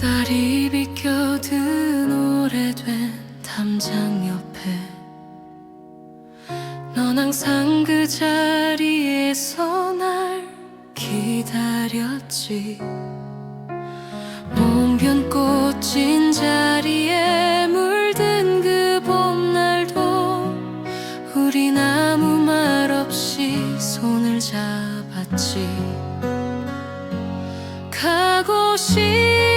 햇살이 비껴든 오래된 담장 옆에 넌 항상 그 자리에서 날 기다렸지. 봄변 꽂힌 자리에 물든 그 봄날도 우리 아무 말 없이 손을 잡았지. 가고 싶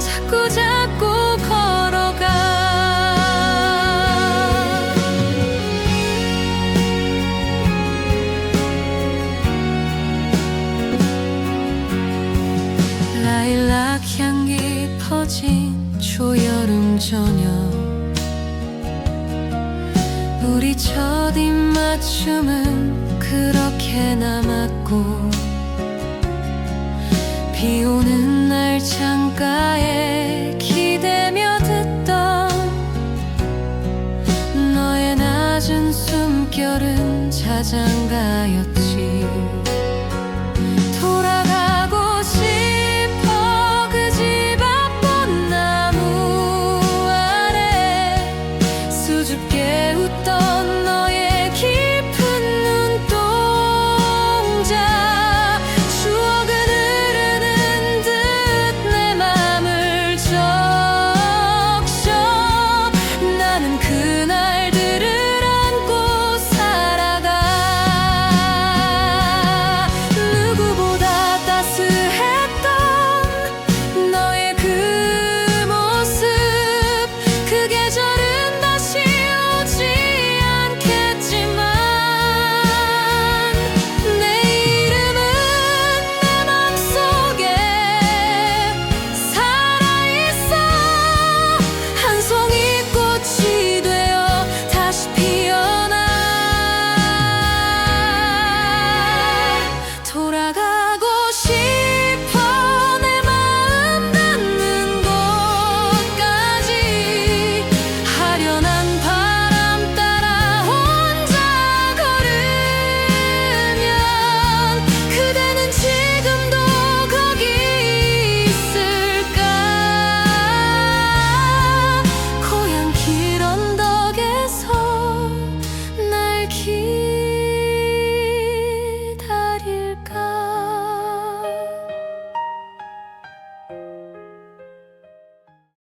자꾸 자꾸 걸어가. 라일락 향이 퍼진 초여름 저녁. 우리 첫 입맞춤은 그렇게 남았고 비 오는 젖은 숨결은 자장가였지.